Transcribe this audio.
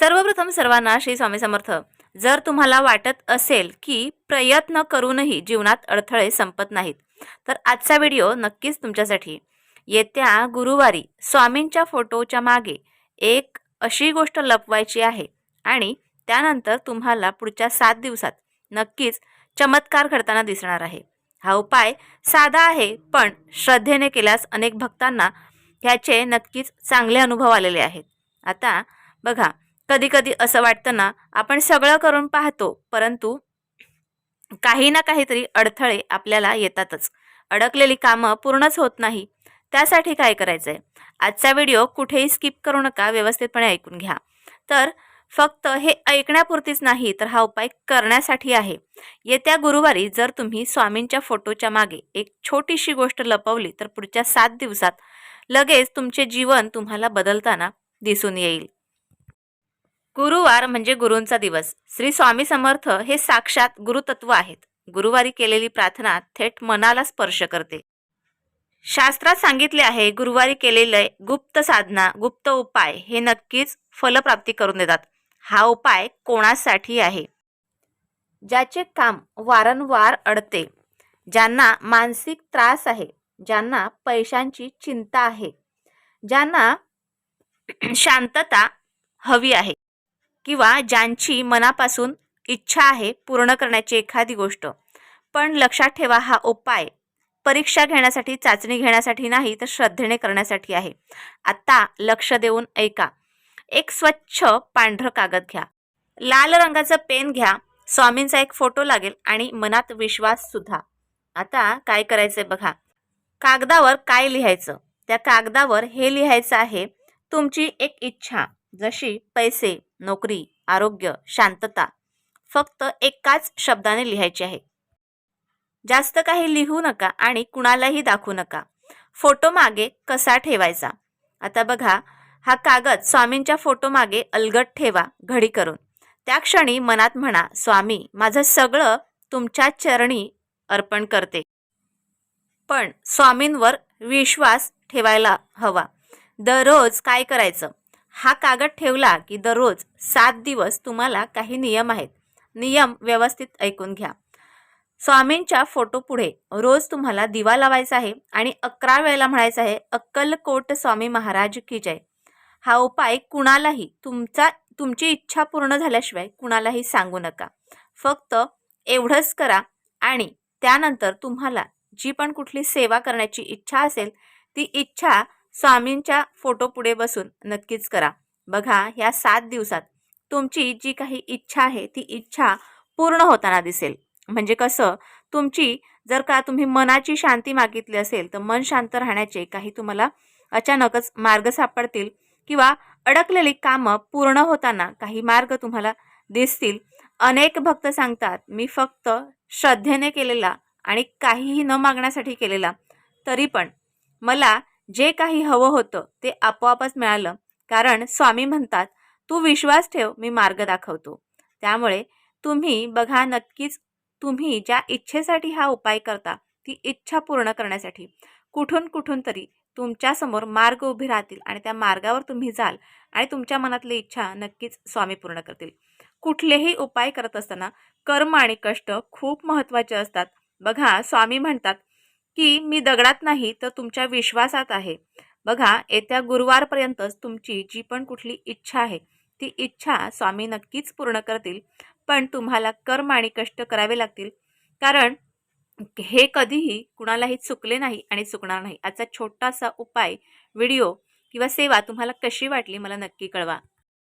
सर्वप्रथम सर्वांना श्री स्वामी समर्थ. जर तुम्हाला वाटत असेल की प्रयत्न करूनही जीवनात अडथळे संपत नाहीत तर आजचा व्हिडिओ नक्कीच तुमच्यासाठी. येत्या गुरुवारी स्वामींच्या फोटोच्या मागे एक अशी गोष्ट लपवायची आहे आणि त्यानंतर तुम्हाला पुढच्या सात दिवसात नक्कीच चमत्कार घडताना दिसणार आहे. हा उपाय साधा आहे पण श्रद्धेने केल्यास अनेक भक्तांना ह्याचे नक्कीच चांगले अनुभव आलेले आहेत. आता बघा कधी कधी असं वाटतं ना आपण सगळं करून पाहतो परंतु काही ना काहीतरी अडथळे आपल्याला येतातच. अडकलेली कामं पूर्णच होत नाही. त्यासाठी काय करायचं आहे आजचा व्हिडिओ कुठेही स्किप करू नका व्यवस्थितपणे ऐकून घ्या. तर फक्त हे ऐकण्यापुरतीच नाही तर हा उपाय करण्यासाठी आहे. येत्या गुरुवारी जर तुम्ही स्वामींच्या फोटोच्या मागे एक छोटीशी गोष्ट लपवली तर पुढच्या सात दिवसात लगेच तुमचे जीवन तुम्हाला बदलताना दिसून येईल. गुरुवार म्हणजे गुरूंचा दिवस. श्री स्वामी समर्थ हे साक्षात गुरुतत्व आहेत. गुरुवारी केलेली प्रार्थना थेट मनाला स्पर्श करते. शास्त्रात सांगितले आहे गुरुवारी केलेले गुप्त साधना गुप्त उपाय हे नक्कीच फलप्राप्ती करून देतात. हा उपाय कोणासाठी आहे? ज्याचे काम वारंवार अडते ज्यांना मानसिक त्रास आहे ज्यांना पैशांची चिंता आहे ज्यांना शांतता हवी आहे. किंवा ज्यांची मनापासून इच्छा आहे पूर्ण करण्याची एखादी गोष्ट. पण लक्षात ठेवा हा उपाय परीक्षा घेण्यासाठी चाचणी घेण्यासाठी नाही तर श्रद्धेने करण्यासाठी आहे. आत्ता लक्ष देऊन ऐका. एक स्वच्छ पांढरं कागद घ्या. लाल रंगाचं पेन घ्या. स्वामींचा एक फोटो लागेल आणि मनात विश्वास सुद्धा. आता काय करायचंय बघा. कागदावर काय लिहायचं? त्या कागदावर हे लिहायचं आहे तुमची एक इच्छा. जशी पैसे नोकरी आरोग्य शांतता फक्त एकाच शब्दाने लिहायची आहे. जास्त काही लिहू नका आणि कुणालाही दाखवू नका. फोटो मागे कसा ठेवायचा? आता बघा हा कागद स्वामींच्या फोटो मागे अलगट ठेवा घडी करून. त्या क्षणी मनात म्हणा स्वामी माझं सगळं तुमच्या चरणी अर्पण करते. पण स्वामींवर विश्वास ठेवायला हवा. दररोज काय करायचं? हा कागद ठेवला की दररोज सात दिवस तुम्हाला काही नियम आहेत. नियम व्यवस्थित ऐकून घ्या. स्वामींच्या फोटो पुढे रोज तुम्हाला दिवा लावायचा आहे आणि अकरा वेळेला म्हणायचं आहे अक्कलकोट स्वामी महाराज की जय. हा उपाय कुणालाही तुमचा तुमची इच्छा पूर्ण झाल्याशिवाय कुणालाही सांगू नका. फक्त एवढंच करा आणि त्यानंतर तुम्हाला जी पण कुठली सेवा करण्याची इच्छा असेल ती इच्छा स्वामींच्या फोटो पुढे बसून नक्कीच करा. बघा ह्या सात दिवसात तुमची जी काही इच्छा आहे ती इच्छा पूर्ण होताना दिसेल. म्हणजे कसं? तुमची जर का तुम्ही मनाची शांती मागितली असेल तर मन शांत राहण्याचे काही तुम्हाला अचानकच मार्ग सापडतील किंवा अडकलेली कामं पूर्ण होताना काही मार्ग तुम्हाला दिसतील. अनेक भक्त सांगतात मी फक्त श्रद्धेने केलेला आणि काहीही न मागण्यासाठी केलेला तरी पण. मला जे काही हवं होतं ते आपोआपच मिळालं. कारण स्वामी म्हणतात तू विश्वास ठेव मी मार्ग दाखवतो. त्यामुळे तुम्ही बघा नक्कीच तुम्ही ज्या इच्छेसाठी हा उपाय करता ती इच्छा पूर्ण करण्यासाठी. कुठून कुठून तरी तुमच्यासमोर मार्ग उभे राहतील आणि त्या मार्गावर तुम्ही जाल आणि तुमच्या मनातली इच्छा नक्कीच स्वामी पूर्ण करतील. कुठलेही उपाय करत असताना कर्म आणि कष्ट खूप महत्त्वाचे असतात. बघा स्वामी म्हणतात की मी दगडात नाही तर तुमच्या विश्वासात आहे. बघा येत्या गुरुवारपर्यंतच तुमची जी पण कुठली इच्छा आहे ती इच्छा स्वामी नक्कीच पूर्ण करतील पण तुम्हाला कर्म आणि कष्ट करावे लागतील. कारण हे कधीही कुणालाही चुकले नाही आणि चुकणार नाही. आजचा छोटासा उपाय व्हिडिओ किंवा सेवा तुम्हाला कशी वाटली मला नक्की कळवा.